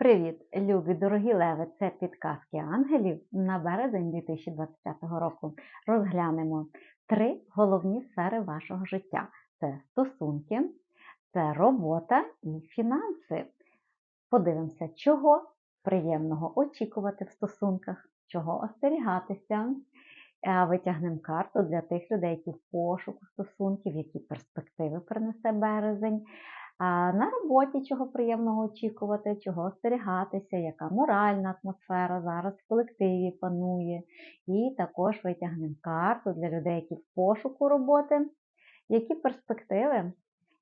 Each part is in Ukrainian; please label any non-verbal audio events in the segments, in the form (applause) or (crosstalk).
Привіт, любі дорогі леви! Це підказки ангелів на березень 2025 року. Розглянемо три головні сфери вашого життя: це стосунки, це робота і фінанси. Подивимося, чого приємного очікувати в стосунках, чого остерігатися. Витягнемо карту для тих людей, які в пошуку стосунків, які перспективи принесе березень. На роботі чого приємного очікувати, чого остерігатися, яка моральна атмосфера зараз в колективі панує. І також витягнемо карту для людей, які в пошуку роботи, які перспективи,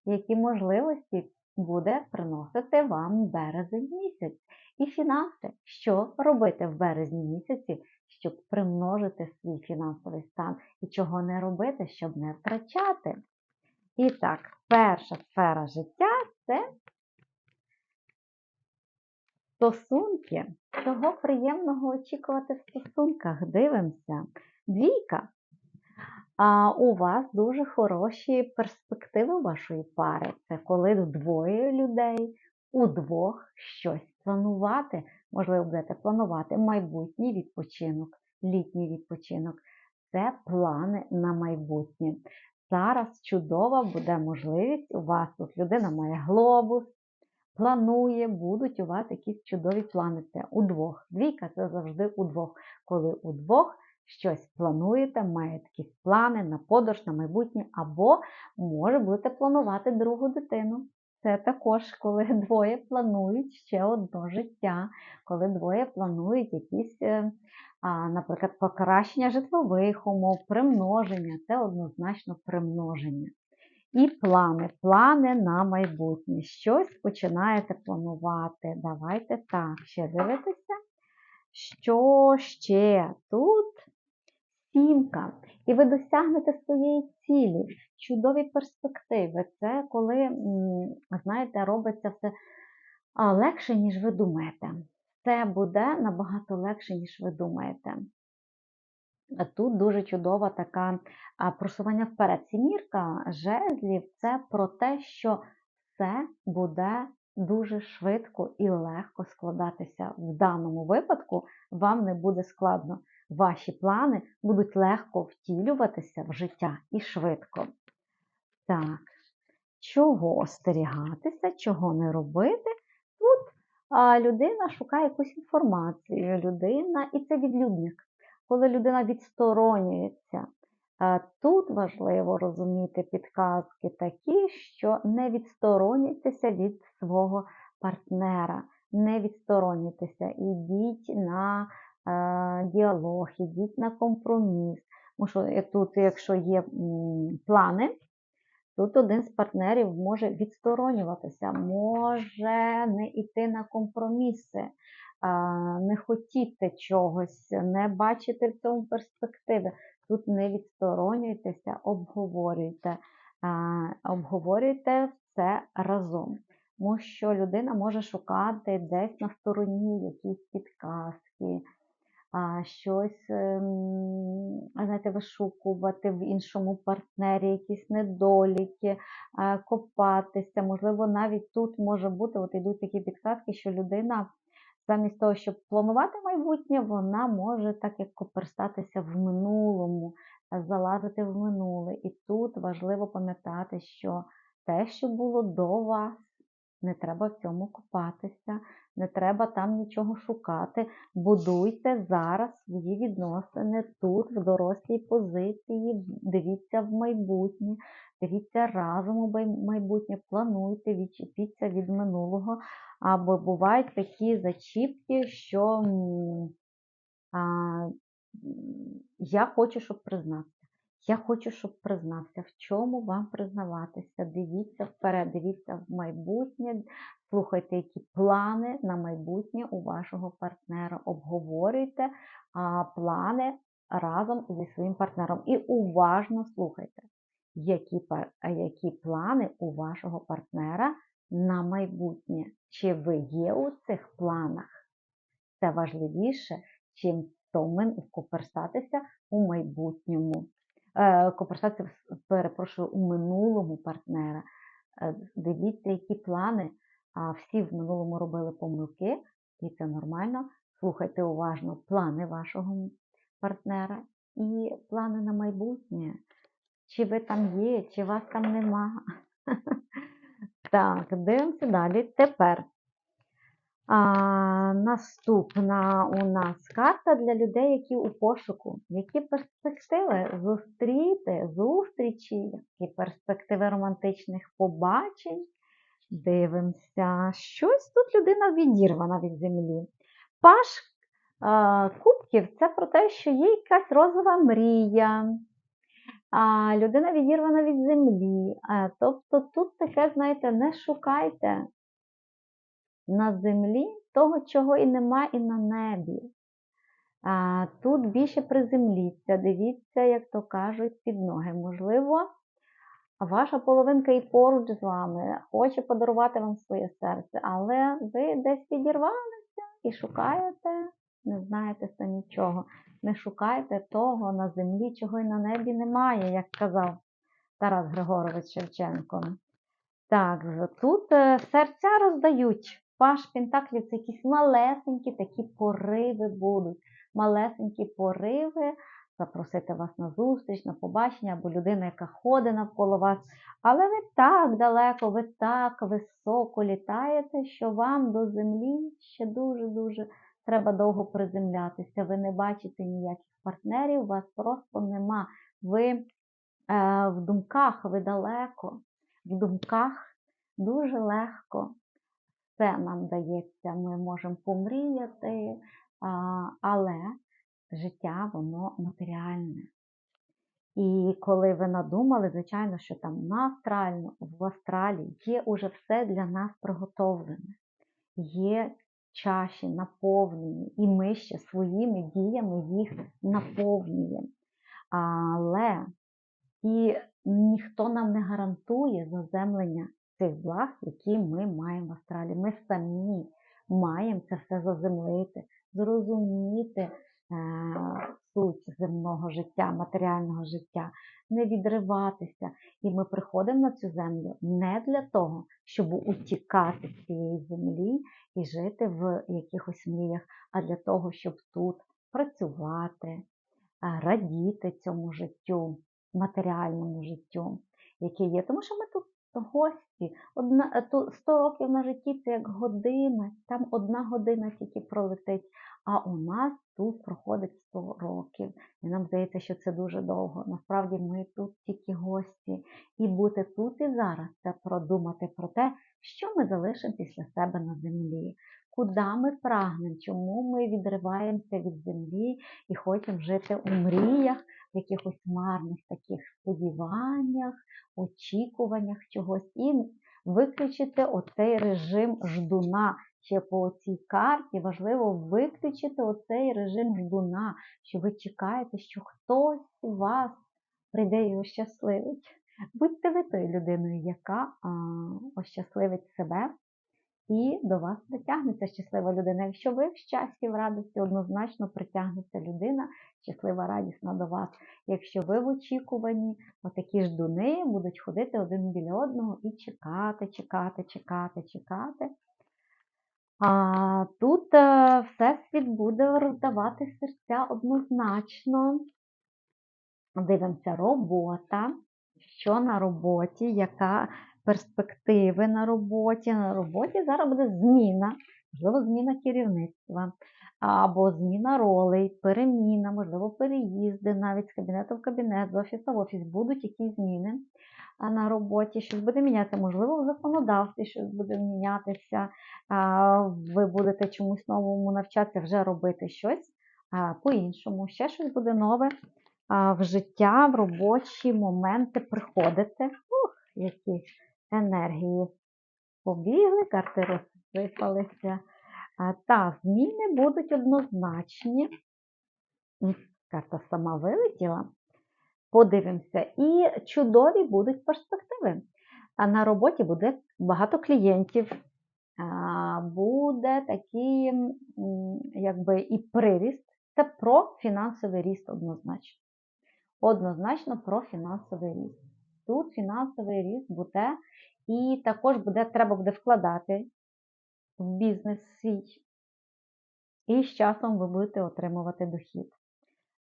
які можливості буде приносити вам березень місяць. І фінанси, що робити в березні місяці, щоб примножити свій фінансовий стан, і чого не робити, щоб не втрачати. І так, перша сфера життя це стосунки. Чого приємного очікувати в стосунках? Дивимося. Двійка. А у вас дуже хороші перспективи вашої пари. Це коли двоє людей удвох щось планувати. Можливо, будете планувати майбутній відпочинок, літній відпочинок. Це плани на майбутнє. Зараз чудова буде можливість. У вас тут людина має глобус, планує, будуть у вас якісь чудові плани. Це удвох. Двійка це завжди удвох. Коли удвох щось плануєте, маєте якісь плани на подорож, на майбутнє, або може будете планувати другу дитину. Це також, коли (laughs) двоє планують ще одне життя, коли двоє планують якісь е, наприклад, покращення житлових умов, примноження це однозначно примноження. І плани, плани на майбутнє. Щось починаєте планувати. Давайте так, ще дивитися. Що ще? Тут сімка. І ви досягнете своєї цілі, чудові перспективи. Це коли, знаєте, робиться все легше, ніж ви думаєте це буде набагато легше, ніж ви думаєте. Тут дуже чудова така просування вперед. Сімірка жезлів це про те, що все буде дуже швидко і легко складатися. В даному випадку вам не буде складно. Ваші плани будуть легко втілюватися в життя і швидко. Так, чого остерігатися, чого не робити? А людина шукає якусь інформацію, людина, і це відлюдник. Коли людина відсторонюється, тут важливо розуміти підказки такі, що не відсторонюйтеся від свого партнера, не відсторонюйтеся, ідіть на діалог, ідіть на компроміс. Тому що тут, якщо є плани, Тут один з партнерів може відсторонюватися, може не йти на компроміси, не хотіти чогось, не бачити в цьому перспективи. Тут не відсторонюйтеся, обговорюйте, обговорюйте все разом. Тому що людина може шукати десь на стороні якісь підказки щось ем, знаєте, вишукувати в іншому партнері, якісь недоліки, копатися. Можливо, навіть тут може бути, от йдуть такі підказки, що людина. Замість того, щоб планувати майбутнє, вона може так як коперстатися в минулому, залазити в минуле. І тут важливо пам'ятати, що те, що було до вас, не треба в цьому купатися, не треба там нічого шукати. Будуйте зараз свої відносини тут, в дорослій позиції, дивіться в майбутнє, дивіться разом у майбутнє, плануйте, відчепіться від минулого. Або бувають такі зачіпки, що а, я хочу, щоб признатися. Я хочу, щоб признався, в чому вам признаватися. Дивіться вперед, дивіться в майбутнє, слухайте, які плани на майбутнє у вашого партнера. Обговорюйте а, плани разом зі своїм партнером. І уважно слухайте, які, які плани у вашого партнера на майбутнє. Чи ви є у цих планах? Це важливіше, чим коперстатися у майбутньому. Е, конверсація, перепрошую, у минулому партнера. Е, дивіться, які плани всі в минулому робили помилки, і це нормально. Слухайте уважно плани вашого партнера і плани на майбутнє. Чи ви там є, чи вас там нема. (laughs) Так, дивимося далі. Тепер а, наступна у нас карта для людей, які у пошуку. Які перспективи зустріти, зустрічі, які перспективи романтичних побачень. Дивимося, щось тут людина відірвана від землі. Паш а, кубків це про те, що є якась розова мрія. А людина відірвана від землі. А, тобто тут таке, знаєте, не шукайте на землі того, чого і нема, і на небі. А, Тут більше приземліться, дивіться, як то кажуть, під ноги. Можливо, ваша половинка і поруч з вами хоче подарувати вам своє серце, але ви десь відірвалися і шукаєте, не знаєте самі чого. Не шукайте того на землі, чого й на небі немає, як казав Тарас Григорович Шевченко. Так, тут е, серця роздають. Паш Пентаклів це якісь малесенькі такі пориви будуть. Малесенькі пориви, запросити вас на зустріч, на побачення, або людина, яка ходить навколо вас. Але ви так далеко, ви так високо літаєте, що вам до землі ще дуже-дуже треба довго приземлятися. Ви не бачите ніяких партнерів, вас просто нема. Ви е, в думках, ви далеко, в думках дуже легко. Все нам дається, ми можемо помріяти, але життя воно матеріальне. І коли ви надумали, звичайно, що там на астрально, в астралі є уже все для нас приготовлене. Є чаші наповнені, і ми ще своїми діями їх наповнюємо. Але і ніхто нам не гарантує заземлення цих благ, які ми маємо в астралі. Ми самі маємо це все заземлити, зрозуміти е, суть земного життя, матеріального життя, не відриватися. І ми приходимо на цю землю не для того, щоб утікати з цієї землі і жити в якихось мріях, а для того, щоб тут працювати, е, радіти цьому життю, матеріальному життю, яке є. Тому що ми тут гості. Одна, то 100 років на житті це як година, там одна година тільки пролетить. А у нас тут проходить 100 років. І нам здається, що це дуже довго. Насправді ми тут тільки гості. І бути тут і зараз це продумати про те, що ми залишимо після себе на землі. Куди ми прагнемо, чому ми відриваємося від землі і хочемо жити у мріях, в якихось марних таких сподіваннях, очікуваннях чогось, і виключити оцей режим ждуна. Ще по цій карті важливо виключити оцей режим ждуна, що ви чекаєте, що хтось вас прийде і ощасливить. Будьте ви тою людиною, яка ощасливить себе і до вас притягнеться щаслива людина. Якщо ви в щасті, в радості, однозначно притягнеться людина, щаслива, радісна до вас. Якщо ви в очікуванні, отакі ждуни будуть ходити один біля одного і чекати, чекати, чекати, чекати. А тут е, Всесвіт буде роздавати серця однозначно. Дивимося, робота, що на роботі, яка перспективи на роботі. На роботі зараз буде зміна, можливо, зміна керівництва, або зміна ролей, переміна, можливо, переїзди навіть з кабінету в кабінет, з офісу в офіс. Будуть якісь зміни на роботі, щось буде мінятися, можливо, в законодавстві щось буде мінятися, ви будете чомусь новому навчатися вже робити щось по-іншому, ще щось буде нове в життя, в робочі моменти приходити. Ух, які енергії побігли, карти розсипалися. Та, зміни будуть однозначні. Карта сама вилетіла. Подивимося, і чудові будуть перспективи. А на роботі буде багато клієнтів, буде такий, якби і приріст. Це про фінансовий ріст однозначно. Однозначно про фінансовий ріст. Тут фінансовий ріст буде, і також буде, треба буде вкладати в бізнес свій. І з часом ви будете отримувати дохід.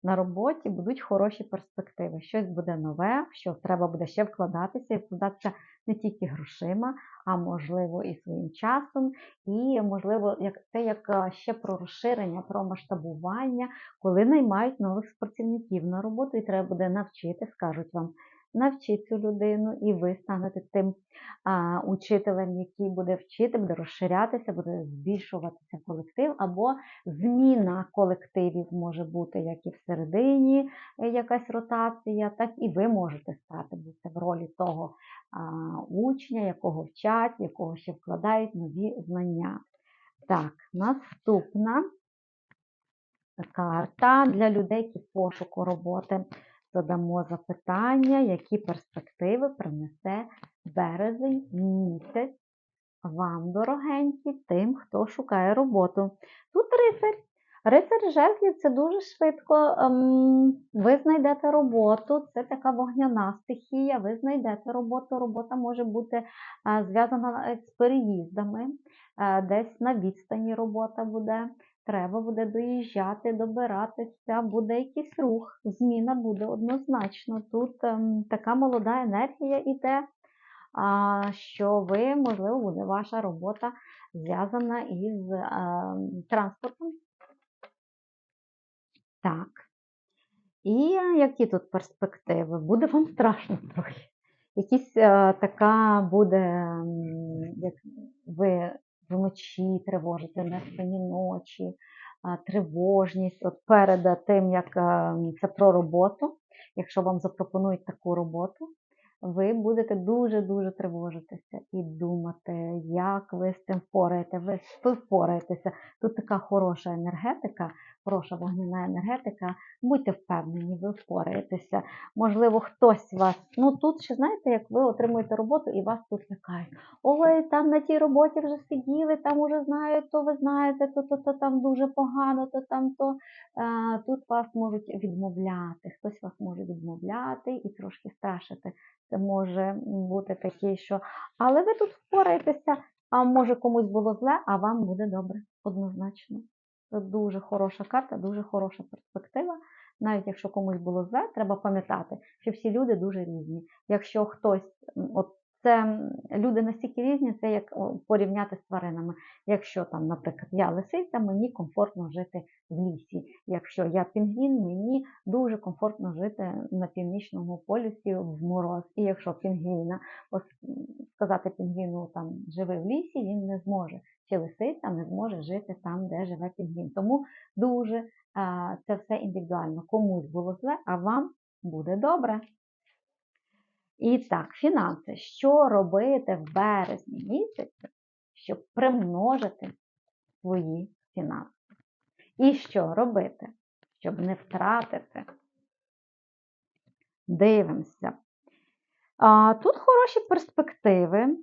На роботі будуть хороші перспективи. Щось буде нове, що треба буде ще вкладатися, і вкладатися не тільки грошима, а можливо і своїм часом. І, можливо, як це як ще про розширення, про масштабування, коли наймають нових спортивників на роботу, і треба буде навчити, скажуть вам, навчіть цю людину, і ви станете тим а, учителем, який буде вчити, буде розширятися, буде збільшуватися колектив, або зміна колективів може бути як і всередині е, якась ротація, так і ви можете стати в ролі того а, учня, якого вчать, якого ще вкладають нові знання. Так, наступна карта для людей, які пошуку роботи. Задамо запитання, які перспективи принесе березень місяць вам, дорогенькі, тим, хто шукає роботу. Тут рицарь. Рицар жезлів це дуже швидко. ем, Ви знайдете роботу, це така вогняна стихія, ви знайдете роботу. Робота може бути е, зв'язана з переїздами, е, десь на відстані робота буде. Треба буде доїжджати, добиратися, буде якийсь рух, зміна буде однозначно. Тут ем, така молода енергія іде, а, що ви, можливо, буде ваша робота зв'язана із ем, транспортом. Так. І які тут перспективи? Буде вам страшно трохи. Якісь е, така буде, як ви вночі тривожите, неспані ночі, тривожність от перед тим, як е, це про роботу. Якщо вам запропонують таку роботу, ви будете дуже-дуже тривожитися і думати, як ви з цим впораєте. Ви впораєтеся. Тут така хороша енергетика, хороша вогняна енергетика. Будьте впевнені, ви впораєтеся. Можливо, хтось вас. Ну тут ще знаєте, як ви отримуєте роботу і вас тут лякають. Ой, там на тій роботі вже сиділи, там уже знають, то ви знаєте, то, то, то там дуже погано, то там то. Е, тут вас можуть відмовляти. Хтось вас може відмовляти і трошки страшити. Це може бути таке, що. Але ви тут впораєтеся, а може комусь було зле, а вам буде добре, однозначно. Це дуже хороша карта, дуже хороша перспектива. Навіть якщо комусь було за, треба пам'ятати, що всі люди дуже різні. Якщо хтось, от це люди настільки різні, це як порівняти з тваринами. Якщо там, наприклад, я лисиця, мені комфортно жити в лісі. Якщо я пінгвін, мені дуже комфортно жити на північному полюсі в мороз. І якщо пінгвіна, сказати пінгвіну там живи в лісі, він не зможе. Чи лисиця не зможе жити там, де живе пінгвін. Тому дуже це все індивідуально. Комусь було зле, а вам буде добре. І так, фінанси. Що робити в березні місяці, щоб примножити свої фінанси? І що робити, щоб не втратити? Дивимося. А, тут хороші перспективи,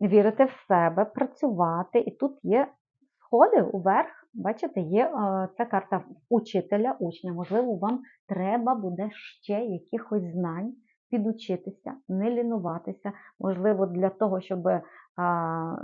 вірити в себе, працювати. І тут є сходи уверх. Бачите, є е, ця карта учителя, учня. Можливо, вам треба буде ще якихось знань підучитися, не лінуватися. Можливо, для того, щоб а,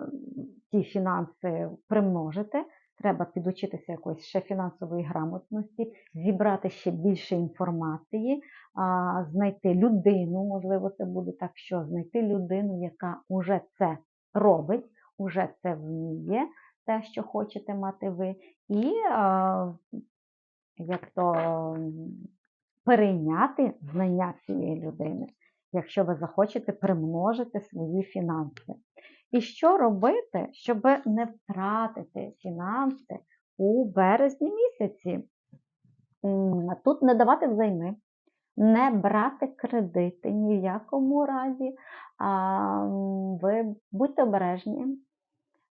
ті фінанси примножити, треба підучитися якоїсь ще фінансової грамотності, зібрати ще більше інформації, а, знайти людину, можливо, це буде так, що знайти людину, яка вже це робить, уже це вміє, те, що хочете мати ви, і а, як то перейняти знання цієї людини, якщо ви захочете примножити свої фінанси. І що робити, щоб не втратити фінанси у березні місяці? Тут не давати взайми, не брати кредити ні в якому разі. Ви будьте обережні,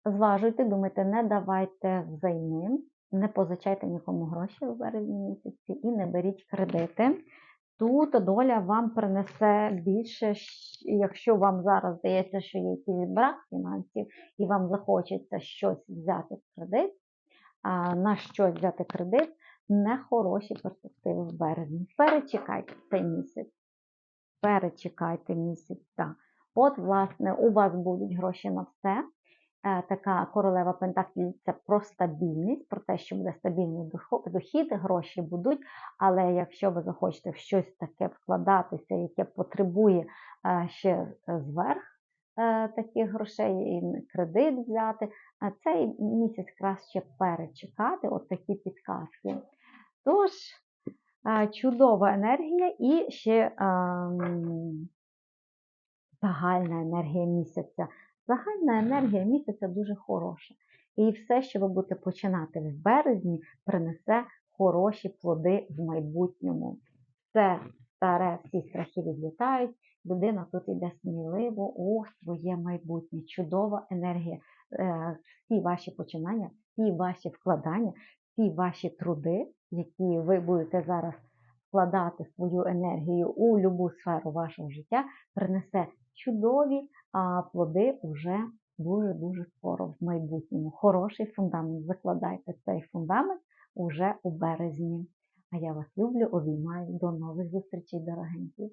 зважуйте, думайте, не давайте взайми, не позичайте нікому гроші в березні місяці і не беріть кредити. Тут доля вам принесе більше, якщо вам зараз здається, що є якийсь брак фінансів, і вам захочеться щось взяти в кредит, на щось взяти кредит, нехороші перспективи в березні. Перечекайте цей місяць. Перечекайте місяць. Так. От, власне, у вас будуть гроші на все. Е, така королева Пентаклів це про стабільність, про те, що буде стабільний дохід, гроші будуть. Але якщо ви захочете в щось таке вкладатися, яке потребує е, ще зверх е, таких грошей, і кредит взяти, цей місяць краще перечекати, от такі підказки. Тож, чудова енергія і ще ем, загальна енергія місяця. Загальна енергія місяця дуже хороша. І все, що ви будете починати в березні, принесе хороші плоди в майбутньому. Все старе, всі страхи відлітають. Людина тут йде сміливо у своє майбутнє. Чудова енергія. Е, Всі ваші починання, всі ваші вкладання, всі ваші труди, які ви будете зараз вкладати свою енергію у любу сферу вашого життя, принесе чудові а, плоди уже дуже-дуже скоро в майбутньому. Хороший фундамент. Закладайте цей фундамент уже у березні. А я вас люблю, обіймаю. До нових зустрічей, дорогенькі.